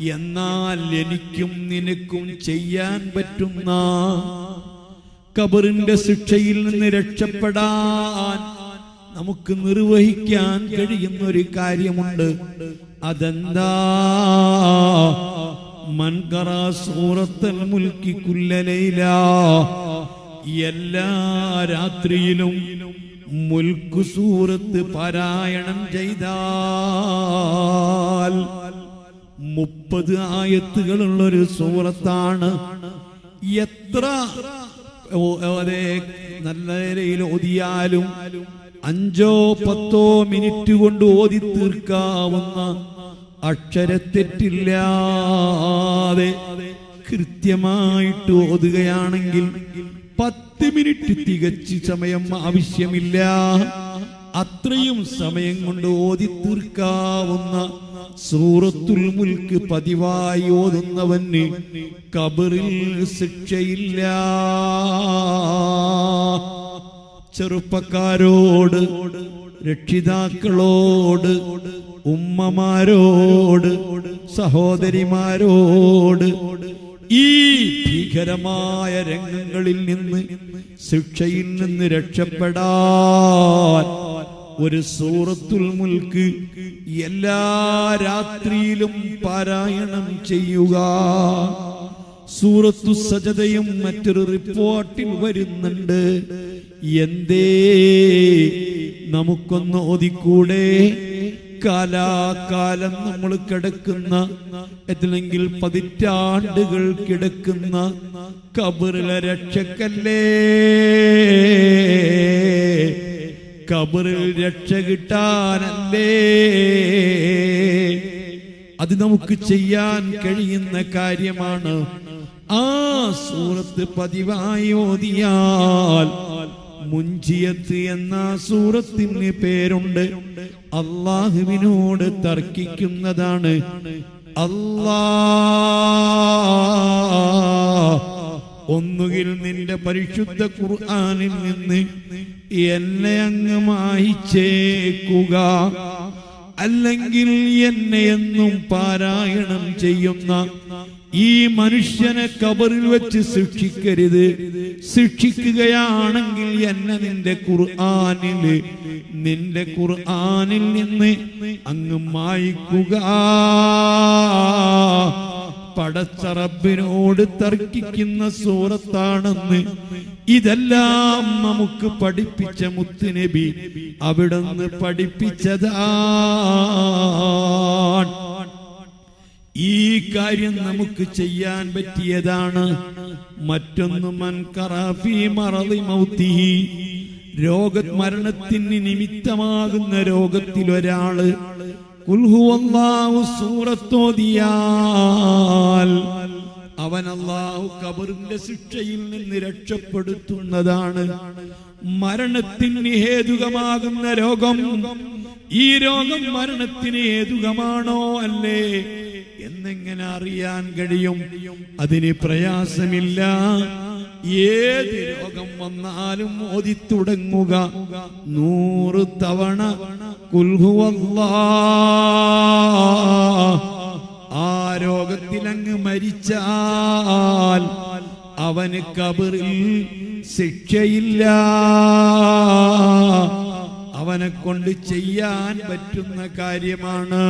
എന്നാൽ എനിക്കും നിനക്കും ചെയ്യാൻ പറ്റുന്ന കബറിന്റെ ശിക്ഷയിൽ നിന്ന് രക്ഷപ്പെടാൻ നമുക്ക് നിർവഹിക്കാൻ കഴിയുന്ന ഒരു കാര്യമുണ്ട്. അതെന്താ? മൻകറ സൂറത്തൽ മുൽക്കി കുല്ലലയില എല്ലാ രാത്രിയിലും മുൽക്കു സൂറത്ത് പാരായണം ചെയ്താൽ മുപ്പത് ആയത്തുകളുള്ള ഒരു സൂറത്താണ്. എത്ര അതെ നല്ല നിലയിൽ ഓതിയാലും അഞ്ചോ പത്തോ മിനിറ്റ് കൊണ്ട് ഓതി തീർക്കാവുന്ന അക്ഷരത്തെറ്റില്ലാതെ കൃത്യമായിട്ട് ഓതുകയാണെങ്കിൽ പത്ത് മിനിറ്റ് തികച്ച് സമയം ആവശ്യമില്ല. അത്രയും സമയം കൊണ്ട് ഓതി തീർക്കാവുന്ന സൂറത്തുൽ മുൽക്ക് പതിവായി ഓതുന്നവന് കബറിൽ ശിക്ഷയില്ല. ചെറുപ്പക്കാരോട് രക്ഷിതാക്കളോട് ഉമ്മമാരോട് സഹോദരിമാരോട് ഈ ഭീകരമായ രംഗങ്ങളിൽ നിന്ന് ശിക്ഷയിൽ നിന്ന് രക്ഷപ്പെടാൻ ഒരു സൂറത്തുൽ മുൽക്ക് എല്ലാ രാത്രിയിലും പാരായണം ചെയ്യുക. സൂറത്തു സജതയും മറ്റൊരു റിപ്പോർട്ടിൽ വരുന്നുണ്ട്. എന്തേ? നമുക്കൊന്ന് ഒതിക്കൂടെ? കാലാകാലം നമ്മൾ കിടക്കുന്ന അല്ലെങ്കിൽ പതിറ്റാണ്ടുകൾ കിടക്കുന്ന കബറിലെ രക്ഷക്കല്ലേ? കബറിൽ രക്ഷ കിട്ടാനല്ലേ അത് നമുക്ക് ചെയ്യാൻ കഴിയുന്ന കാര്യമാണ്. ആ സൂറത്ത് പതിവായി ഓതിയാൽ മുഞ്ചിയത്ത് എന്ന സൂറത്തിന് പേരുണ്ട്. അള്ളാഹുവിനോട് തർക്കിക്കുന്നതാണ്. അല്ലാ ഒന്നുകിൽ നിന്റെ പരിശുദ്ധ ഖുർആനിൽ നിന്ന് എന്നെ അങ്ങ് മായിച്ചേക്കുക. അല്ലെങ്കിൽ എന്നെ എന്നും പാരായണം ചെയ്യുന്ന ഈ മനുഷ്യനെ കബറിൽ വെച്ച് ശിക്ഷിക്കരുത് ശിക്ഷിക്കുകയാണെങ്കിൽ എന്നെ നിന്റെ ഖുർആനിൽ നിന്റെ ഖുർആനിൽ നിന്ന് അങ്ങ് മായിക്കുക. പടച്ചറബിനോട് തർക്കിക്കുന്ന സൂറത്താണെന്ന് ഇതെല്ലാം നമുക്ക് പഠിപ്പിച്ച മുത്തുനബി അവിടുന്ന് പഠിപ്പിച്ചതാണ്. ഈ കാര്യം നമുക്ക് ചെയ്യാൻ പറ്റിയതാണ്. മറ്റൊന്ന് രോഗ മരണത്തിന് നിമിത്തമാകുന്ന രോഗത്തിൽ ഒരാൾ സൂറത്തോതിയാൽ അവൻ അള്ളാഹു കബറിന്റെ ശിക്ഷയിൽ നിന്ന് രക്ഷപ്പെടുത്തുന്നതാണ്. മരണത്തിന് ഹേതുകമാകുന്ന രോഗം ഈ രോഗം മരണത്തിന് ഹേതുകമാണോ അല്ലേ എന്നെങ്ങനെ അറിയാൻ കഴിയും? അതിന് പ്രയാസമില്ല. ഏത് രോഗം വന്നാലും ഓതി തുടങ്ങുക. നൂറ് തവണ കുൽഹുവല്ല ആ രോഗത്തിലങ്ങ് മരിച്ചാൽ അവന് കബറിൽ ശിക്ഷയില്ല. അവനെ കൊണ്ട് ചെയ്യാൻ പറ്റുന്ന കാര്യമാണ്